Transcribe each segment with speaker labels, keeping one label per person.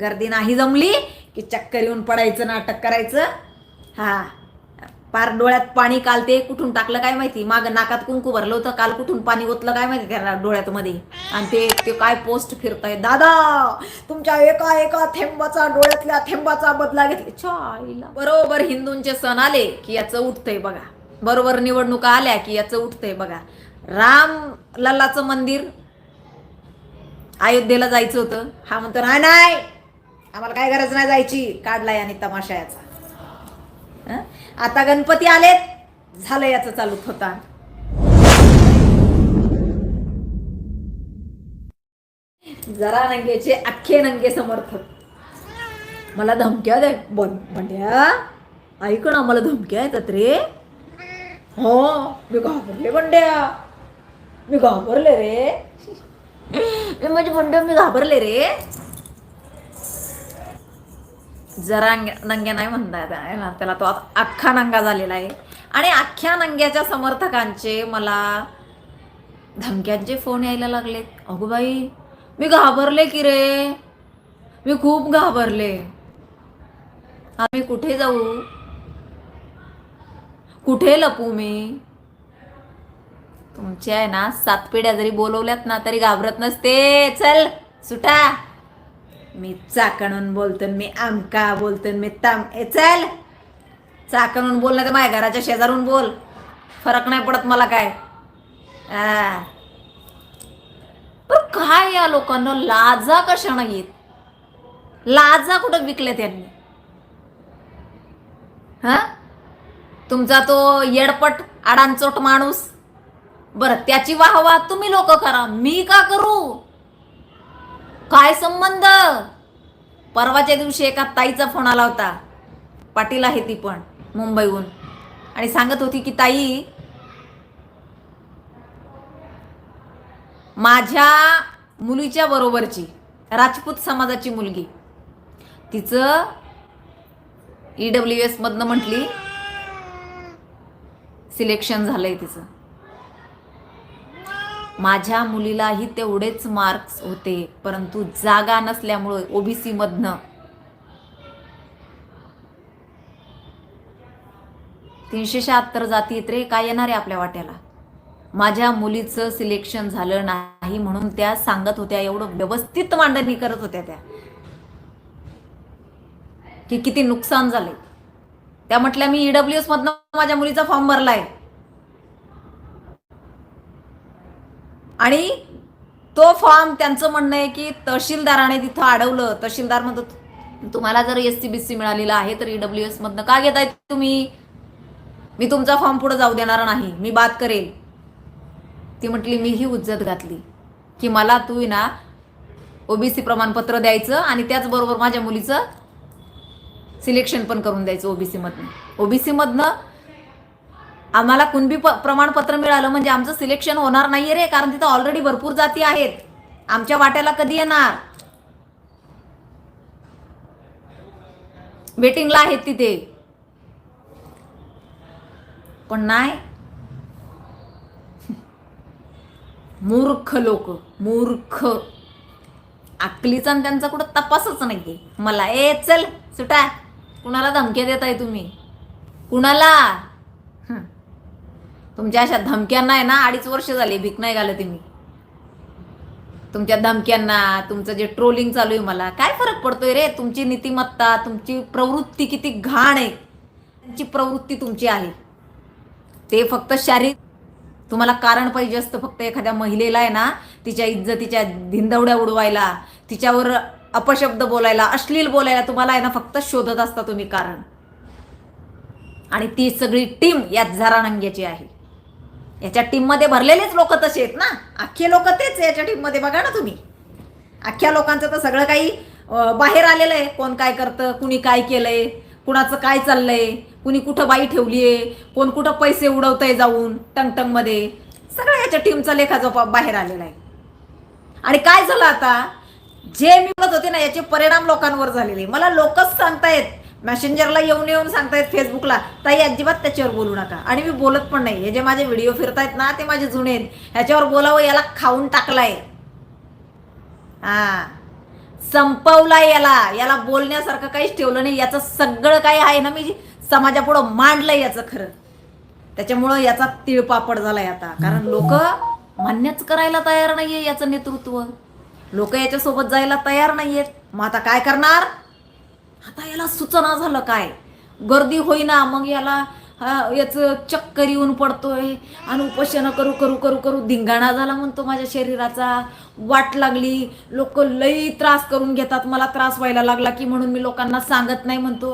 Speaker 1: गर्दी नाही जमली की चक्कर येऊन पडायचं नाटक करायचं. हा. पार डोळ्यात पाणी काल ते कुठून टाकलं काय माहिती? माग नाकात कुंकू भरलं होतं काल कुठून पाणी ओतलं काय माहिती त्या डोळ्यात मध्ये आणि ते ते काय पोस्ट फिरताय? दादा तुमच्या एका एका थेंबाचा डोळ्यातल्या थेंबाचा बदला घेतला. छाईला बरोबर हिंदूंचे सण आले की याचं उठतंय बघा. बरोबर निवडणुका आल्या की याचं उठतंय बघा. राम लल्लाचं मंदिर अयोध्येला जायचं होतं. हा म्हणतो नाही नाही. आम्हाला काय गरज नाही जायची. काढलाय आणि तमाशा याचा. आता गणपती आलेत. झालं याचं चालू होता जरा नंगेचे अख्खे नंगे समर्थक. मला धमक्या दे. बन बंड्या ऐक ना मला धमक्या येतात रे. हो मी घाबरले बंड्या. मी घाबरले रे. मी म्हणजे म्हणतो मी घाबरले रे. जरा नंग्या नाही म्हणता आहे ना त्याला तो अख्खा नंगा झालेला आहे. आणि अख्ख्या नंग्याच्या समर्थकांचे मला धमक्यांचे फोन यायला लागलेत. अगो बाई मी घाबरले की रे? मी खूप घाबरले. आम्ही कुठे जाऊ? कुठे लपू मी? तुमची आहे ना सात पिढ्या जरी बोलवल्यात ना तरी घाबरत नसते. चल सुटा. मी चाकणून बोलतो मी आमका बोलतो मी ताम ए चल. चाकणून बोल नाही तर माझ्या घराच्या शेजारून बोल. फरक नाही पडत मला काय. पण काय या लोकांना लाजा कशा नाहीत लाजा कुठं विकल्या त्यांनी? हा? तुमचा तो येडपट आडांचोट माणूस. बरं त्याची वाहवा तुम्ही लोक करा. मी का करू? काय संबंध? परवाच्या दिवशी एका ताईचा फोन आला होता. पाटील आहे ती पण मुंबईहून. आणि सांगत होती की ताई माझ्या मुलीच्या बरोबरची राजपूत समाजाची मुलगी तिचं ई डब्ल्यू मधनं म्हटली सिलेक्शन झालंय तिचं. माझ्या मुलीलाही तेवढेच मार्क्स होते परंतु जागा नसल्यामुळे ओबीसीमधनं तीनशे शहात्तर जाती आहेत रे काय येणार आहे आपल्या वाट्याला? माझ्या मुलीचं सिलेक्शन झालं नाही म्हणून त्या सांगत होत्या एवढं व्यवस्थित मांडणी करत होत्या त्या. की किती नुकसान झाले त्या म्हटल्या मी ईडब्ल्यू एस मधनं माझ्या मुलीचा फॉर्म भरलाय. आणि तो फॉर्म त्यांचं म्हणणं आहे की तहसीलदाराने तिथं अडवलं. तहसीलदार म्हणतो तुम्हाला जर एस सी बी सी मिळालेला आहे तर ईडब्ल्यू एस मधनं का घेताय तुम्ही? मी तुमचा फॉर्म पुढे जाऊ देणार नाही. मी बात करेल. ती म्हटली मी ही उज्जत घातली. की मला तू ना ओबीसी प्रमाणपत्र द्यायचं आणि त्याचबरोबर माझ्या मुलीचं सिलेक्शन पण करून द्यायचं ओबीसीमधनं ओबीसीमधनं आम्हाला कुणबी प्रमाणपत्र मिळालं म्हणजे आमचं सिलेक्शन होणार नाहीये रे कारण तिथं ऑलरेडी भरपूर जाती आहेत. आमच्या वाट्याला कधी येणार? वेटिंगला आहेत तिथे. पण नाही. मूर्ख लोक मूर्ख. अकलीचा आणि त्यांचा कुठं तपासच नाही मला ए चल सुटा. कुणाला धमक्या देताय तुम्ही? कुणाला? तुमच्या अशा धमक्यांना आहे ना अडीच वर्ष झाली भीक नाही घालत मी. तुमच्या धमक्यांना तुमचं जे ट्रोलिंग चालू आहे मला काय फरक पडतोय रे? तुमची नीतिमत्ता तुमची प्रवृत्ती किती घाण आहे. त्यांची प्रवृत्ती तुमची आहे. ते फक्त शारीरिक तुम्हाला कारण पाहिजे असतं फक्त एखाद्या महिलेला आहे ना तिच्या इज्जतीच्या धिंदवड्या उडवायला तिच्यावर अपशब्द बोलायला अश्लील बोलायला तुम्हाला आहे ना फक्त शोधत असता तुम्ही कारण. आणि ती सगळी टीम या झरानंग्याची आहे. याच्या टीममध्ये भरलेलेच लोक तसे आहेत ना. अख्खे लोक तेच याच्या टीममध्ये बघा ना तुम्ही. अख्ख्या लोकांचं तर सगळं काही बाहेर आलेलं आहे. कोण काय करतं कुणी काय केलंय कुणाचं काय चाललंय कुणी कुठं बाई ठेवलीये कोण कुठं पैसे उडवतंय जाऊन टंगटंगमध्ये सगळं याच्या टीमचा लेखाजोपा बाहेर आलेला आहे. आणि काय झालं आता? जे मी म्हणत होते ना याचे परिणाम लोकांवर झालेले. मला लोकच सांगतायत. मॅसेंजरला येऊन येऊन सांगतायत फेसबुकला ताई अजिबात त्याच्यावर बोलू नका. आणि मी बोलत पण नाही. हे जे माझे व्हिडिओ फिरतायत ना ते माझे जुने आहेत. ह्याच्यावर बोलावं याला खाऊन टाकलाय. हा. संपवला याला. याला बोलण्यासारखं काहीच ठेवलं नाही. याचं सगळं काही आहे ना मी समाजापुढं मांडलंय याचं खरं. त्याच्यामुळं याचा तिळपापड झालाय आता. कारण लोक मान्यच करायला तयार नाहीये याचं नेतृत्व. लोक याच्यासोबत जायला तयार नाहीयेत. मग आता काय करणार? आता याला सुचना झालं काय? गर्दी होईना मग याला याचं चक्कर येऊन पडतोय आणि उपोषण करू करू करू करू धिंगाणा झाला म्हणतो माझ्या शरीराचा. वाट लागली. लोक लई त्रास करून घेतात. मला त्रास व्हायला लागला की म्हणून मी लोकांना सांगत नाही म्हणतो.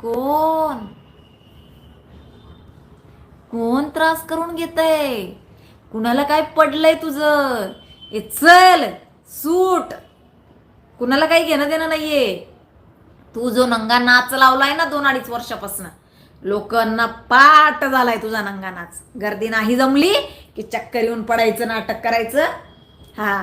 Speaker 1: कोण? कोण त्रास करून घेतय? कुणाला काय पडलंय तुझं? ए चल सूट. कुणाला काही घेणं देणं नाहीये. तू जो नंगा नाच लावलाय ना दोन अडीच वर्षापासून लोकांना पाठ झालाय तुझा नंगा नाच. गर्दी नाही जमली की चक्कर येऊन पडायचं नाटक करायचं? हा.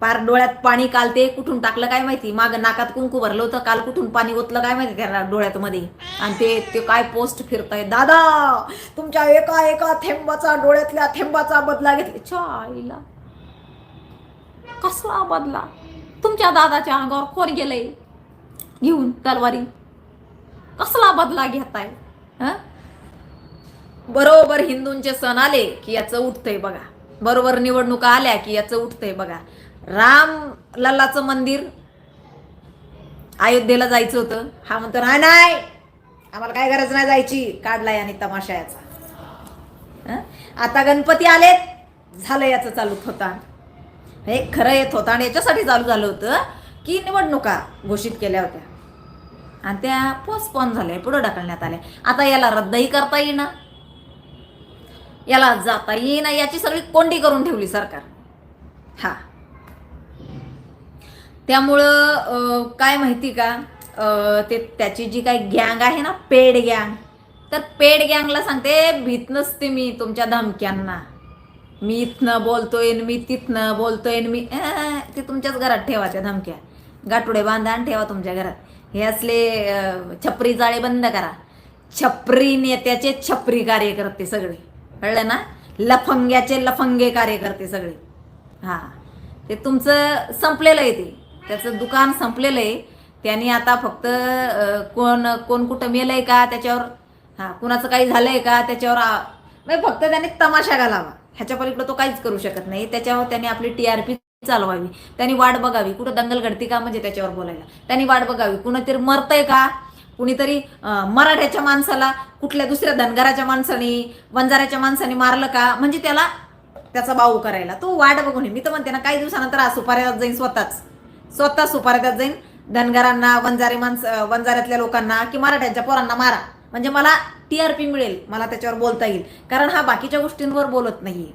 Speaker 1: पार डोळ्यात पाणी काल ते कुठून टाकलं काय माहिती? माग नाकात कुंकू भरलं होतं काल कुठून पाणी ओतलं काय माहिती त्या डोळ्यात मध्ये आणि ते ते काय पोस्ट फिरताय दादा तुमच्या एका एका थेंबाचा डोळ्यातल्या थेंबाचा बदला घेतला. आईला. कसला बदला? तुमच्या दादाच्या अंगावर कोण गेलंय. घेऊन तलवारी. कसला बदला घेताय? हं? बरोबर हिंदूंचे सण आले की याचं उठतंय बघा. बरोबर निवडणुका आल्या की याचं उठतंय बघा. राम लल्लाचं मंदिर अयोध्येला जायचं होतं. हा म्हणतो नाही नाही. आम्हाला काय गरज नाही जायची. काढला याने तमाशा याचा. आता गणपती आलेत. झालं याचं चालू होता. हे खरं येत होतं आणि याच्यासाठी चालू झालं होतं की निवडणुका घोषित केल्या होत्या. आणि त्या पोस्टपॉन झाल्या पुढं ढकलण्यात आल्या. आता याला रद्दही करता येईना. याला जाता येईना याची सगळी कोंडी करून ठेवली सरकार. हा. त्यामुळं काय माहिती का? ते त्याची जी काही गँग आहे ना पेड गँग तर पेड गँगला सांगते भीत नसते मी तुमच्या धमक्यांना. मी इथनं बोलतोय न मी तिथनं बोलतोय न मी ते तुमच्याच घरात ठेवायच्या धमक्या. गाठोडे बांधा आणि ठेवा तुमच्या घरात. हे असले छपरी जाळे बंद करा. छपरी नेत्याचे छपरी कार्य करते सगळे. कळलं ना? लफंग्याचे लफंगे कार्य करते सगळे. हा. ते तुमचं संपलेलं आहे ते. त्याचं दुकान संपलेलं आहे. त्यांनी आता फक्त कोण कोण कुठं मेलंय का त्याच्यावर? हा कुणाचं काही झालंय का त्याच्यावर म्हणजे फक्त त्याने तमाशा घालावा. ह्याच्या पलीकडे तो काहीच करू शकत नाही. त्याच्यावर त्याने आपली टी आर पी चालवावी. त्यांनी वाट बघावी. कुठं दंगल घडती का म्हणजे त्याच्यावर बोलायला. त्यांनी वाट बघावी. कुणीतरी मरतंय का? कुणीतरी मराठ्याच्या माणसाला कुठल्या दुसऱ्या धनगराच्या माणसाने वंजाऱ्याच्या माणसाने मारलं का? म्हणजे त्याला त्याचा बाऊ करायला. तो वाट बघून मी तर म्हणते ना काही दिवसानंतर आज सुपाऱ्यात जाईन स्वतःच. स्वतः सुपाऱ्यात जाईन. धनगरांना वंजारे माणसं वंजाऱ्यातल्या लोकांना की मराठ्यांच्या पोरांना मारा. म्हणजे मला टी आर पी मिळेल. मला त्याच्यावर बोलता येईल. कारण हा बाकीच्या गोष्टींवर बोलत नाहीये.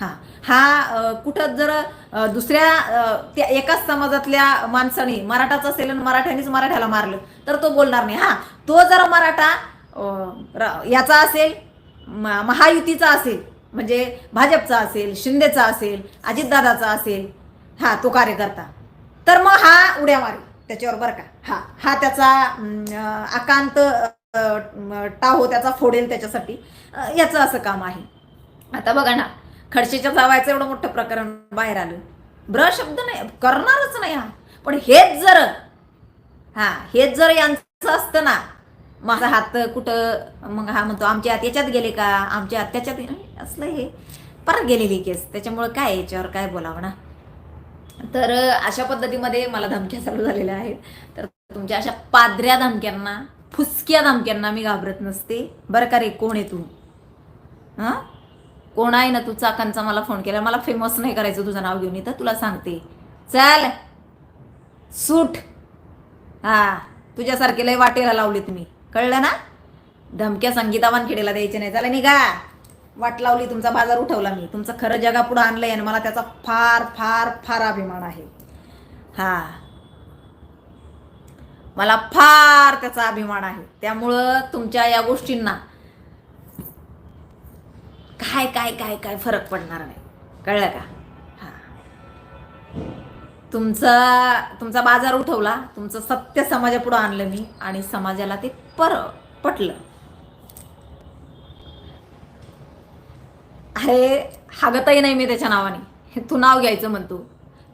Speaker 1: हा. हा कुठं जर दुसऱ्या त्या एकाच समाजातल्या माणसाने मराठाच असेल आणि मराठ्यानेच मराठ्याला मारलं तर तो बोलणार नाही. हा तो जर मराठा र- याचा असेल म- महायुतीचा असेल म्हणजे भाजपचा असेल शिंदेचा असेल अजितदादाचा असेल हा तो कार्यकर्ता तर मग हा उड्या मारेल त्याच्यावर बरं का. हा हा त्याचा आकांत टाहो त्याचा फोडेल त्याच्यासाठी. याचं असं काम आहे. आता बघा ना खडशीच्या जावायचं एवढं मोठं प्रकरण बाहेर आलं. ब्र शब्द नाही करणारच नाही हा. पण हेच जर हा हेच जर यांचं असतं ना माझा हात कुठं मग हा म्हणतो आमच्या हात याच्यात गेले का? आमच्या हात त्याच्यात असलं हे. परत गेलेली केस. त्याच्यामुळं काय याच्यावर काय बोलावं ना? तर अशा पद्धतीमध्ये मला धमक्या चालू झालेल्या आहेत. तर तुमच्या अशा पादऱ्या धमक्यांना फुसक्या धमक्यांना मी घाबरत नसते. बरं का रे? कोण आहे तू? हां? कोण आहे ना तू चाकांचा मला फोन केला. मला फेमस नाही करायचं तुझं नाव घेऊन. इथं तुला सांगते. चल. सूट. हा. तुझ्यासारखे लय वाटेला लावली तुम्ही कळलं ना? धमक्या संगीता वानखेडेला द्यायचे नाही. चला निघा. वाट लावली तुमचा बाजार उठवला मी. तुमचं खरं जगापुढं आणलंय आणि मला त्याचा फार फार फार अभिमान आहे. हा. मला फार त्याचा अभिमान आहे. त्यामुळं तुमच्या या गोष्टींना काय काय काय काय फरक पडणार नाही. कळलं का? हा. तुमचा तुमचा बाजार उठवला तुमचं सत्य समाजापुढं आणलं मी आणि समाजाला ते पर पटलं. अरे हागतही नाही मी त्याच्या नावाने. तू नाव घ्यायचं म्हणतो.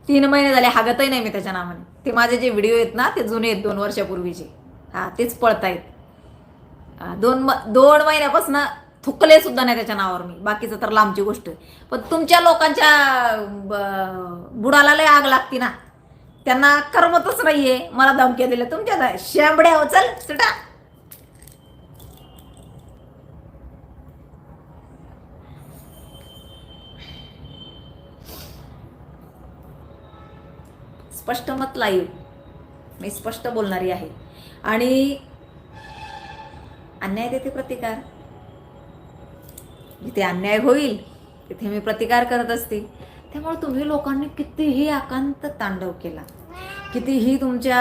Speaker 1: तीन महिने झाले हागतही नाही मी त्याच्या नावाने. ते माझे जे व्हिडिओ आहेत ना ते जुने आहेत दोन वर्षापूर्वीचे. हां तेच पळतायत. दोन म दोन महिन्यापासून थुकले सुद्धा नाही त्याच्या नावावर मी. बाकीचं तर लांबची गोष्ट आहे. पण तुमच्या लोकांच्या बुडाला लय आग लागती ना. त्यांना करमतच नाहीये. मला धमक्या दिल्या. तुमच्या दा- शेंबड्या हो, चल सुटा स्पष्ट मत लाईव्ह मी स्पष्ट बोलणारी आहे. आणि अन्याय देते प्रतिकार. जिथे अन्याय होईल तिथे मी प्रतिकार करत असते. त्यामुळे तुम्ही लोकांनी कितीही आकांत तांडव केला कितीही तुमच्या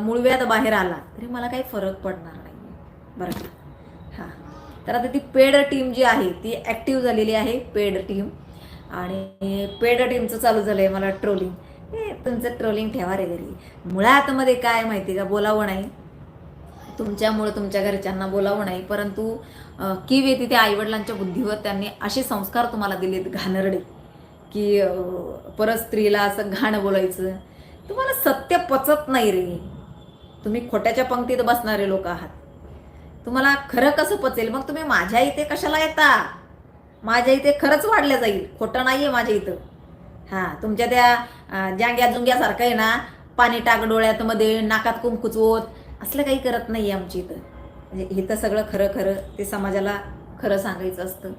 Speaker 1: मुळव्यात मूळव्यात बाहेर आला तरी मला काही फरक पडणार नाही बरं का? हां. तर आता ती पेड टीम जी आहे ती ॲक्टिव्ह झालेली आहे पेड टीम. आणि पेड टीमचं चालू झालं आहे मला ट्रोलिंग. हे तुमचं ट्रोलिंग ठेवा रे घरी. मुळातमध्ये काय माहिती का? बोलावं नाही. तुमच्यामुळे तुमच्या घरच्यांना बोलावं नाही परंतु की वे येते त्या आईवडिलांच्या बुद्धीवर त्यांनी असे संस्कार तुम्हाला दिलेत घाणरडे की परत स्त्रीला असं घाण बोलायचं. तुम्हाला सत्य पचत नाही रे. तुम्ही खोट्याच्या पंक्तीत बसणारे लोक आहात. तुम्हाला खरं कसं पचेल? मग तुम्ही माझ्या इथे कशाला येता? माझ्या इथे खरंच वाढलं जाईल. खोटं नाही आहे माझ्या इथं. हां तुमच्या त्या अं, जांग्या जुंग्यासारखं आहे ना पाणी टाक डोळ्यात मध्ये नाकात कुंकुचवत असलं काही करत नाही आहे आमच्या इथं. म्हणजे इथं सगळं खरं खरं ते समाजाला खरं सांगायचं असतं.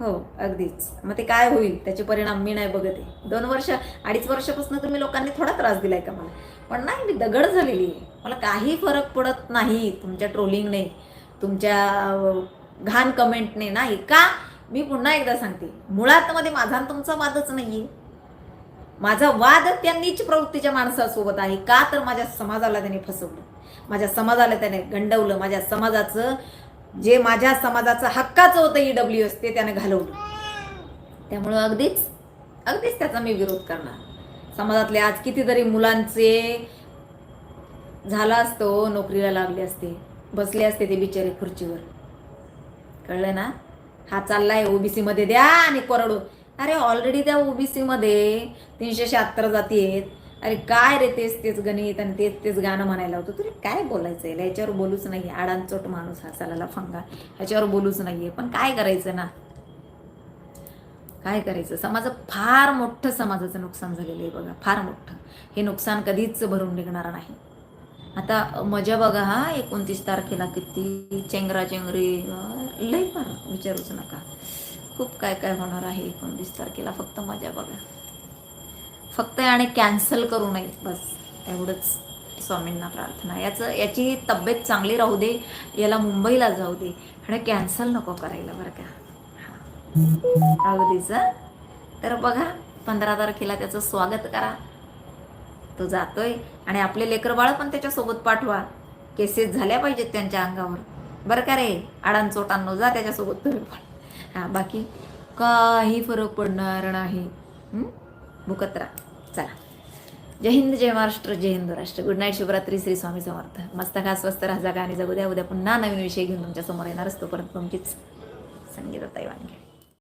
Speaker 1: हो अगदीच. मग ते काय होईल? त्याचे परिणाम मी नाही बघत आहे. दोन वर्ष अडीच वर्षापासून तुम्ही लोकांनी थोडा त्रास दिलाय का मला? पण नाही मी दगड झालेली आहे. मला काही फरक पडत नाही तुमच्या ट्रोलिंगने तुमच्या घाण कमेंटने. नाही का? मी पुन्हा एकदा सांगते. मुळात मध्ये माझा आणि तुमचा वादच नाहीये. माझा वाद त्या नीच प्रवृत्तीच्या माणसासोबत आहे. का तर माझ्या समाजाला त्याने फसवलं. माझ्या समाजाला त्याने गंडवलं. माझ्या समाजाचं जे माझ्या समाजाचं हक्काचं होतं ई डब्ल्यू एस ते त्याने घालवलं. त्यामुळं अगदीच अगदीच त्याचा मी विरोध करणार. समाजातले आज कितीतरी मुलांचे झाला असतो नोकरीला लागले असते बसले असते ते बिचारे खुर्चीवर. कळलं ना? हा चाललाय ओबीसी मध्ये. द्या आणि कोरडो अरे ऑलरेडी त्या ओबीसी मध्ये तीनशे शहात्तर जाती आहेत. अरे काय रे तेच तेच गणित आणि तेच तेच गाणं म्हणायला होतं. तुला काय बोलायचं आहे याच्यावर बोलूच नाही आडांचोट माणूस हा चालायला फंगा. ह्याच्यावर बोलूच नाही आहे पण काय करायचं ना? काय करायचं? समाज फार मोठं समाजाचं नुकसान झालेलं आहे बघा. फार मोठं. हे नुकसान कधीच भरून निघणार नाही. आता मजा बघा हा एकोणतीस तारखेला किती चेंगरा चेंगरी लई फार विचारूच नका. खूप काय काय होणार आहे एकोणतीस तारखेला? फक्त मजा बघा. फक्त आणि कॅन्सल करू नये. बस. एवढंच स्वामींना प्रार्थना. याचं याची तब्येत चांगली राहू दे याला मुंबईला जाऊ दे. आणि कॅन्सल नको करायला बरं का. हा. अगदीच तर बघा पंधरा तारखेला त्याचं स्वागत करा. तो जातोय. आणि आपले लेकर बाळ पण त्याच्यासोबत पाठवा. केसेस झाल्या पाहिजेत त्यांच्या अंगावर. बरं का रे? आडांचोटांनो जा त्याच्यासोबत तरी पण. हां बाकी काही फरक पडणार नाही. भुकत राहा. चला. जय हिंद जय महाराष्ट्र जय हिंद राष्ट्र. Good night Shivratri Shri Swami Samarth. मस्त खा स्वस्त राहा जागा आणि जगू द्या. उद्या पुन्हा नवीन विषय घेऊन तुमच्यासमोर येणार असतो. परत तुमचीच संगीता वानगे